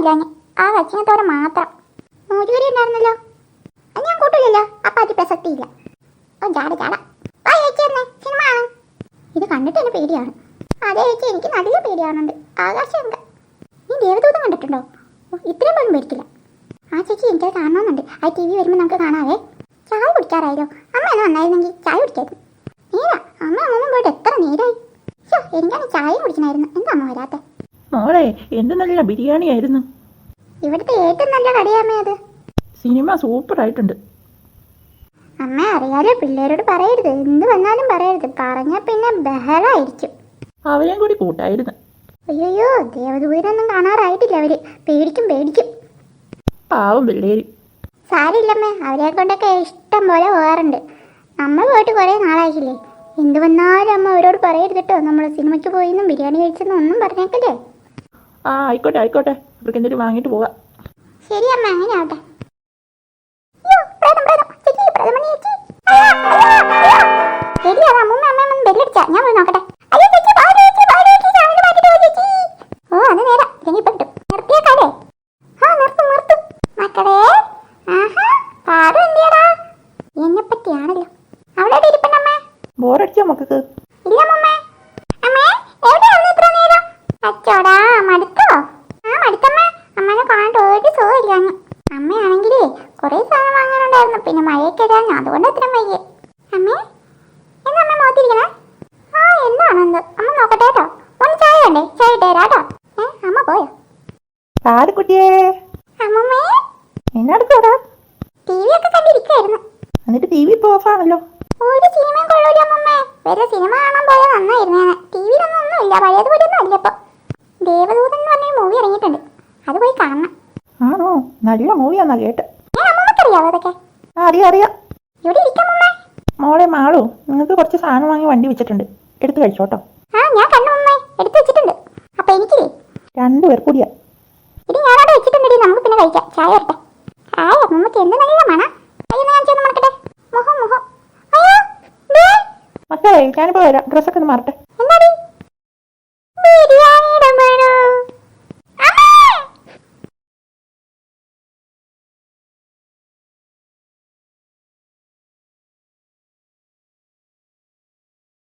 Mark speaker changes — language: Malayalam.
Speaker 1: ഇല്ലാഞ്ഞ് ആ കച്ചിനത്തോടെ മാത്രം. മോരുകറി ഉണ്ടായിരുന്നല്ലോ. അത് ഞാൻ കൂട്ടില്ലല്ലോ അപ്പൊ അത് പ്രസക്തിയില്ല. ഓ ചേച്ചി തന്നെ സിനിമ ആണ് ഇത് കണ്ടിട്ട് എന്നെ പേടിയാണ്. അതെ ചേച്ചി എനിക്ക് നല്ല പേടിയാണുണ്ട് ആകാശമുണ്ട് നീ ദേവദൂതം കണ്ടിട്ടുണ്ടോ? ഇത്രയും പോലും പേടിക്കില്ല. ആ ചേച്ചി എനിക്കത് കാണണമെന്നുണ്ട്. ആ ടി വി വരുമ്പോൾ നമുക്ക് കാണാവേ. ചായ കുടിക്കാറായല്ലോ. അമ്മ എന്നെ വന്നായിരുന്നെങ്കിൽ ചായ കുടിക്കായിരുന്നു. നേരാ. അമ്മ അമ്മ പോയിട്ട് എത്ര നേരായി. എനിക്കാണ് ചായ കുടിക്കണമായിരുന്നു എന്താ അമ്മ വരാത്തെ?
Speaker 2: മോളെ എന്ത് നല്ല ബിരിയാണി ആയിരുന്നു
Speaker 1: ഇവിടുത്തെ ഏറ്റവും നല്ല കടയമ്മേ അത്.
Speaker 2: സിനിമ സൂപ്പർ ആയിട്ടുണ്ട്
Speaker 1: അമ്മ അറിയാലോ പിള്ളേരോട് പറയരുത്. എന്ത് വന്നാലും പറയരുത്. പറഞ്ഞാൽ പിന്നെ ബഹളായിരിക്കും.
Speaker 2: അവരെയും കൂടി കൂട്ടായിരുന്നു.
Speaker 1: അയ്യോ ദേവദൂരൊന്നും കാണാറായിട്ടില്ല അവർ. പേടിക്കും പേടിക്കും.
Speaker 2: പാവം പിള്ളേര്.
Speaker 1: സാരില്ലമ്മേ അവരെ കൊണ്ടൊക്കെ ഇഷ്ടം പോലെ പോകാറുണ്ട്. നമ്മൾ പോയിട്ട് കുറേ നാളായില്ലേ എന്ത് വന്നാലും അമ്മ അവരോട് പറയരുത് കേട്ടോ. നമ്മൾ സിനിമയ്ക്ക് പോയിന്നും ബിരിയാണി കഴിച്ചെന്നും ഒന്നും പറഞ്ഞേക്കല്ലേ?
Speaker 2: ആ ആയിക്കോട്ടെ ആയിക്കോട്ടെ അവർക്ക് എന്തെങ്കിലും വാങ്ങിയിട്ട് പോവാം
Speaker 1: ശരി അമ്മ അങ്ങനെ ആവട്ടെ. ഞാൻ പോയി നോക്കട്ടെ. ഓ, അത് നേരാ. ഇല്ലെങ്കിൽ ഇപ്പൊ കിട്ടും. നിർത്തിയേക്കാലേ? ആ, നിർത്തും, നിർത്തും. മക്കളെ, ആഹാ, പാറു എന്തിയെടാ?
Speaker 2: ബോറടിച്ചോ മക്കൾക്ക്
Speaker 1: ഇല്ല അമ്മൂമ്മേ. അമ്മേ, എവിടെയായിരുന്നു ഇത്ര നേരം? അച്ചോടാ, മടുത്തോ? ആ, മടുത്തമ്മേ. അമ്മേനെ കാണാണ്ട് ഒരു സുഖമില്ലാഞ്ഞു. അമ്മയാണെങ്കിലേ കുറേ സാധനം വാങ്ങാനുണ്ടായിരുന്നു ഇടാഞ്ഞു അതുകൊണ്ട് അത്ര വയ്യ അമ്മേ എന്നാ അമ്മ മോത്തിരിക്കണേ ആ എന്താണെന്ത് അമ്മ നോക്കട്ടെ കേട്ടോ. ഒന്ന് ചായ വേണ്ടേ? ചായ ഇട്ടേരാ കേട്ടോ. ഏ അമ്മ പോയോ?
Speaker 2: താരക്കുട്ടിയേ
Speaker 1: അമ്മമ്മേ?
Speaker 2: എന്നാടുക്കോടാ
Speaker 1: ടി വി ഒക്കെ കണ്ടിരിക്കുവായിരുന്നു.
Speaker 2: എന്നിട്ട് ടി വി ഇപ്പോൾ ഓഫാണല്ലോ.
Speaker 1: ഒരു സിനിമയും കൊള്ളൂല അമ്മമ്മേ. വേറെ സിനിമ കാണാൻ പോയാൽ ഞാൻ ടി വിയിലൊന്നും ഒന്നുമില്ല. പഴയതുപോലെ ഒന്നും അല്ല ദേവദൂതൻ എന്ന് പറഞ്ഞ മൂവി ഇറങ്ങിയിട്ടുണ്ട്. അത് പോയി കാണണം.
Speaker 2: ആണോ? നല്ല മൂവിയാന്നാ കേട്ട്
Speaker 1: ഞാൻ അമ്മമ്മക്കറിയാവോ അതൊക്കെ
Speaker 2: ആ അറിയാം അറിയാം. മോളെ മാളു നിങ്ങൾക്ക് കുറച്ച് സാധനം വാങ്ങി വണ്ടി വെച്ചിട്ടുണ്ട്. എടുത്ത് കഴിച്ചോട്ടോ
Speaker 1: ആ ഞാൻ കണ്ടു അമ്മേ എടുത്തു വെച്ചിട്ടുണ്ട്. അപ്പൊ
Speaker 2: എനിക്ക് രണ്ടുപേർ കൂടിയാ.
Speaker 1: ഇത് ഞാനവിടെ വെച്ചിട്ടുണ്ടെടി നമുക്ക് പിന്നെ കഴിക്കാം. ചായ വരട്ടെ. ഹായ് അമ്മമ്മക്ക് എന്ത് നല്ല മണ. അയ്യോ ഞാൻ ചെന്ന് മറക്കട്ടെ. മുഖം മുഖം. അയ്യോ.
Speaker 2: മക്കളെ ഞാനിപ്പോ വരാം. ഡ്രസ്സൊക്കെ ഒന്ന് മാറട്ടെ.